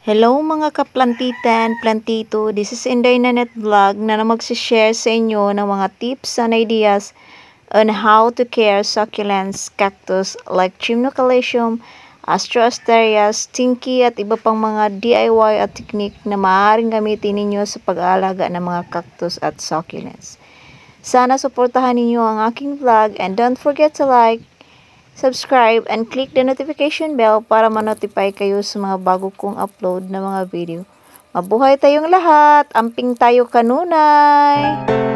Hello mga kaplantitan, plantito. This is Inday Nanet Vlog na na magsishare sa inyo ng mga tips and ideas on how to care succulents, cactus like Chimnocalcium, Astroasteria, Stinky at iba pang mga DIY at technique na maaaring gamitin ninyo sa pag-aalaga ng mga cactus at succulents. Sana suportahan ninyo ang aking vlog and don't forget to like, subscribe, and click the notification bell para ma-notify kayo sa mga bago kong upload na mga video. Mabuhay tayong lahat! Amping tayo kanunay!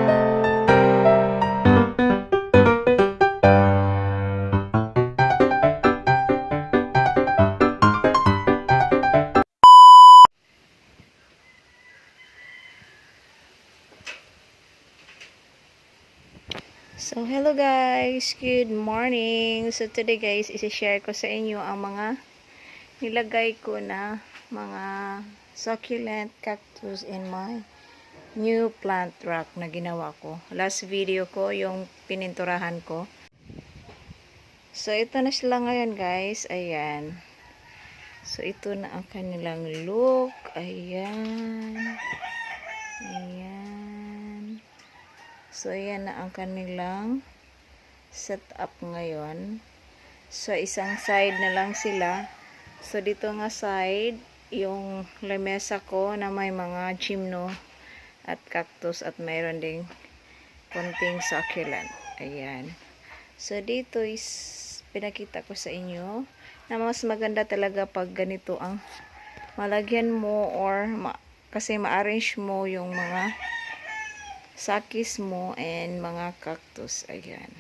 So, hello guys! Good morning! So, today guys, isi-share ko sa inyo ang mga nilagay ko na mga succulent cactus in my new plant rack na ginawa ko. Last video ko, yung pininturahan ko. So, ito na sila ngayon guys. Ayan. So, ito na ang kanilang look. Ayan. Ayan. So, ayan na ang kanilang setup ngayon. So, isang side na lang sila. So, dito nga side, yung lamesa ko na may mga chimno at cactus at mayroon ding konting succulent. Ayan. So, dito is pinakita ko sa inyo na mas maganda talaga pag ganito ang malagyan mo or ma kasi ma-arrange mo yung mga sakis mo and mga cactus. Ayan.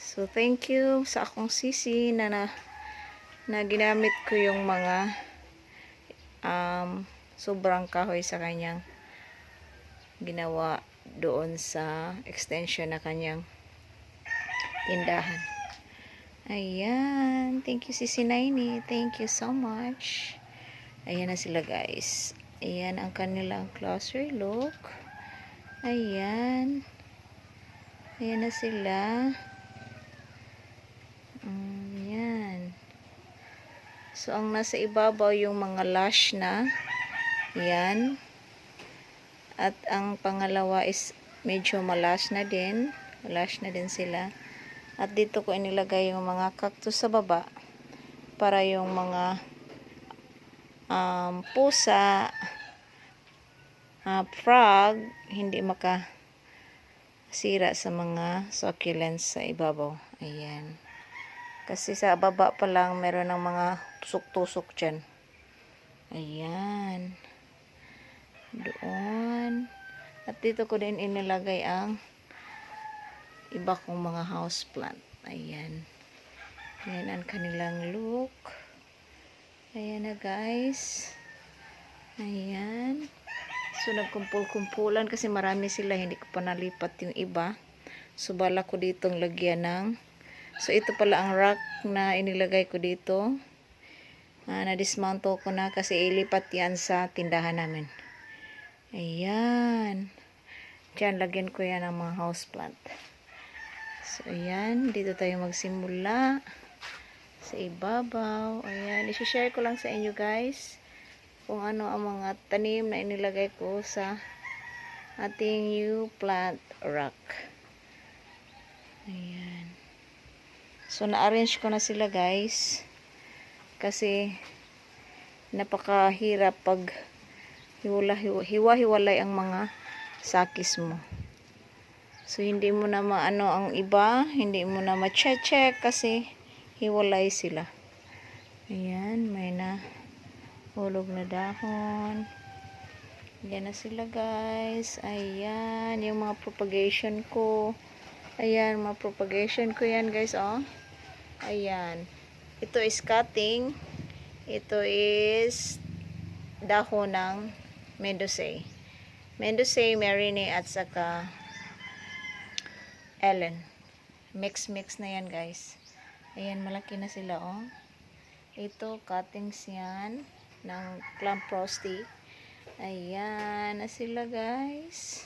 So, thank you sa akong sisi na, na, na ginamit ko yung mga um, sobrang kahoy sa kanyang ginawa doon sa extension na kanyang tindahan. Ayan. Thank you, Sisi Naini. Thank you so much. Ayan na sila, guys. Ayan ang kanilang closer look. Ayan. Ayan na sila. Ayan. So, ang nasa ibabaw yung mga lash na. Ayan. At ang pangalawa is medyo malash na din. Malash na din sila. At dito ko inilagay yung mga cactus sa baba para yung mga um, pusa, uh, frog, hindi maka sira sa mga succulents sa ibabaw. Ayan. Kasi sa baba pa lang meron ng mga tusok-tusok dyan. Ayan. Doon. At dito ko din inilagay ang iba kong mga houseplant. Ayan. Ayan ang kanilang look. Ayan na guys. Ayan. So nagkumpul-kumpulan kasi marami sila. Hindi ko pa nalipat yung iba. So bala ko ditong lagyan ng So ito pala ang rack na inilagay ko dito. Ah, na-dismantle ko na kasi ilipat yan sa tindahan namin. Ayan. Diyan, lagyan ko yan ng mga houseplant. So, ayan. Dito tayo magsimula. Sa ibabaw. Ayan. Isishare ko lang sa inyo guys. Kung ano ang mga tanim na inilagay ko sa ating new plant rack. Ayan. So, na-arrange ko na sila guys. Kasi, napakahirap pag hiwa-hiwalay ang mga sakis mo. So, hindi mo na maano ang iba, hindi mo na ma-check kasi hiwalay sila. Ayan, may na hulog na dahon. Ayan na sila guys. Ayan, yung mga propagation ko. Ayan, mga propagation ko yan guys, oh. Ayan. Ito is cutting. Ito is dahon ng Mendoza. Mendoza, Marine at saka Ellen. Mix-mix na yan guys. Ayan, malaki na sila oh. Ito, cuttings yan ng Plum Frosty. Ayan na sila guys.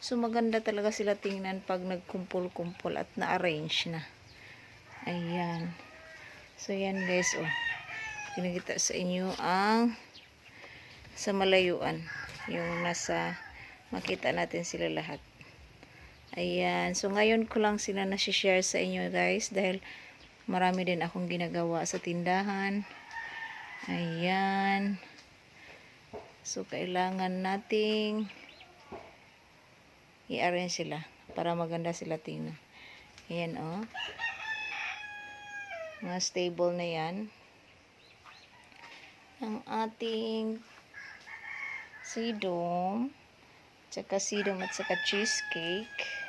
So maganda talaga sila tingnan pag nagkumpul-kumpul at na-arrange na. Ayan. So yan guys oh. pinakita sa inyo ang sa malayuan. Yung nasa makita natin sila lahat. Ayan. So, ngayon ko lang sila nasi-share sa inyo guys dahil marami din akong ginagawa sa tindahan. Ayan. So, kailangan nating i-arrange sila para maganda sila tingnan. Ayan, oh. Mga stable na yan. Ang ating sidom, tsaka sidom at tsaka cheesecake.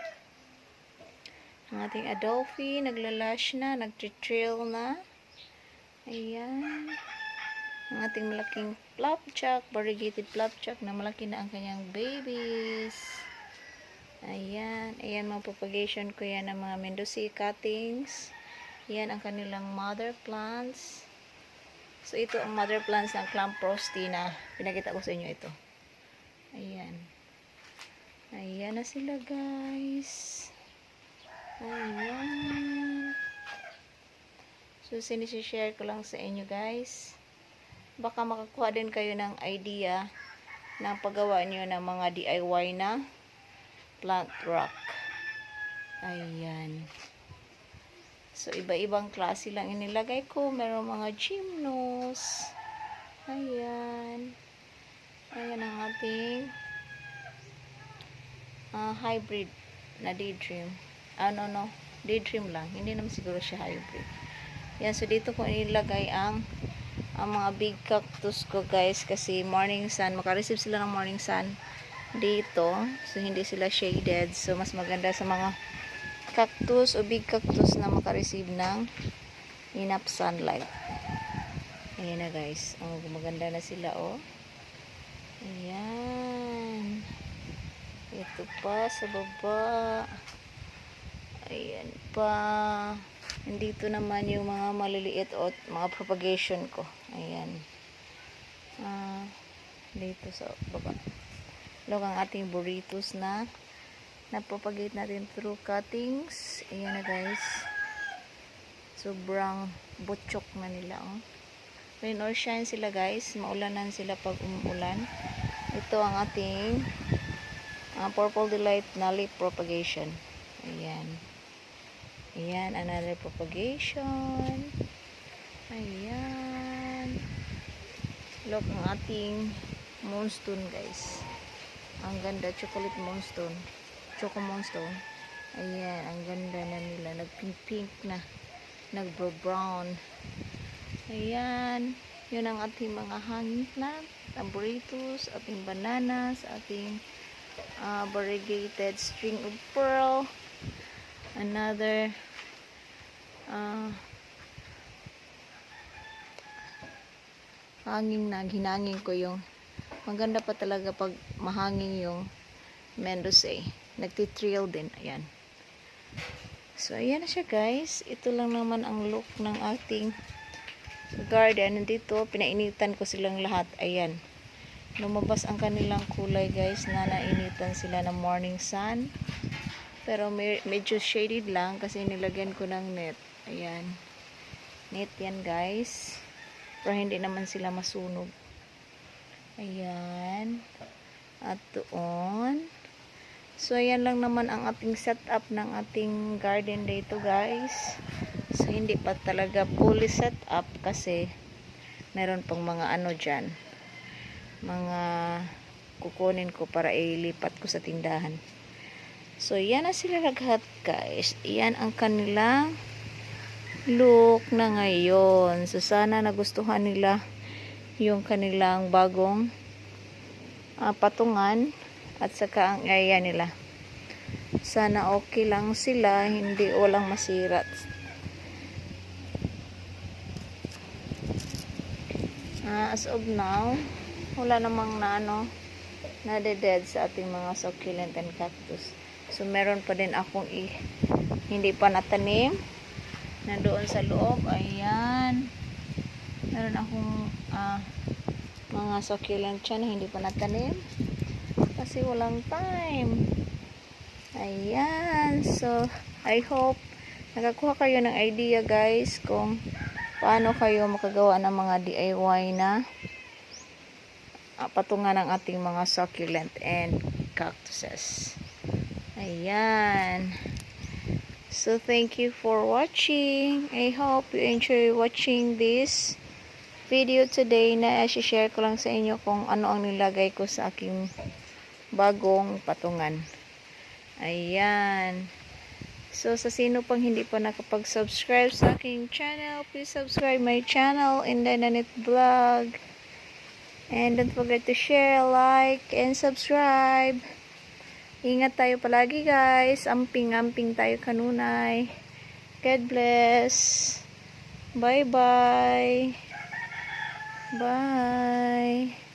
Ang ating Adolphe, naglalash na, nagtitrail na. Ayan. Ang ating malaking flapjack, variegated flapjack na malaki na ang kanyang babies. Ayan. Ayan mga propagation ko yan ng mga Mendoza cuttings. Yan ang kanilang mother plants. So, ito ang mother plants ng Clam Prosty na pinakita ko sa inyo ito. Ayan. Ayan na sila guys. Ayan. So, sinishare ko lang sa inyo guys. Baka makakuha din kayo ng idea ng paggawa nyo ng mga DIY na plant rock. Ayan. So, iba-ibang klase lang inilagay ko. Meron mga gymnos. Ayan. Ayan ang ating ah, hybrid na daydream. Ano, no? Daydream lang. Hindi naman siguro siya hybrid. Yan. So, dito ko inilagay ang ang mga big cactus ko, guys. Kasi morning sun. Makareceive sila ng morning sun dito. So, hindi sila shaded. So, mas maganda sa mga cactus o big cactus na makareceive ng enough sunlight. Ayan na guys. Oh, maganda na sila oh. Ayan. Ito pa sa baba. Ayan pa. Nandito naman yung mga maliliit o mga propagation ko. Ayan. Ah, dito sa baba. Log ang ating burritos na napropagate natin through cuttings. Ayan na guys. Sobrang butchok na nila. Oh. Rain or shine sila guys. Maulanan sila pag umuulan. Ito ang ating uh, Purple Delight na leaf propagation. Ayan. Ayan, another propagation. Ayan. Look ang ating moonstone guys. Ang ganda, chocolate moonstone. Choco moonstone. Ayan, ang ganda na nila. Nag-pink-pink na. Nag-brown. Ayan. Yun ang ating mga hanging plant. Ang burritos, ating bananas, ating uh, variegated string of pearl. Another uh, hanging na. Hinangin ko yung maganda pa talaga pag mahanging yung Mendoza. Nagtitrail din. Ayan. So, ayan na siya guys. Ito lang naman ang look ng ating garden. Nandito, pinainitan ko silang lahat. Ayan. Lumabas ang kanilang kulay guys na nainitan sila ng morning sun. Pero medyo shaded lang kasi nilagyan ko ng net. Ayan. Net yan guys. Pero hindi naman sila masunog. Ayan. At doon. So, ayan lang naman ang ating setup ng ating garden dito guys. So, hindi pa talaga fully set up kasi meron pang mga ano dyan. Mga kukunin ko para ilipat ko sa tindahan. So, yan na sila lahat guys. Yan ang kanilang look na ngayon. So, sana nagustuhan nila yung kanilang bagong uh, patungan at saka ang area nila. Sana okay lang sila, hindi walang masira. Uh, as of now, wala namang na ano, nade-dead sa ating mga succulent and cactus. So, meron pa din akong i hindi pa natanim. Nandoon sa loob, ayan. Meron akong uh, mga succulent dyan na hindi pa natanim kasi walang time ayan so I hope nakakuha kayo ng idea guys kung paano kayo makagawa ng mga DIY na ah, patungan ng ating mga succulent and cactuses. Ayan. So, thank you for watching. I hope you enjoy watching this video today na i-share ko lang sa inyo kung ano ang nilagay ko sa aking bagong patungan. Ayan. So, sa sino pang hindi pa nakapag-subscribe sa aking channel, please subscribe my channel, Indananit Vlog. And don't forget to share, like, and subscribe. Ingat tayo palagi guys. Amping-amping tayo kanunay. God bless. Bye-bye. Bye.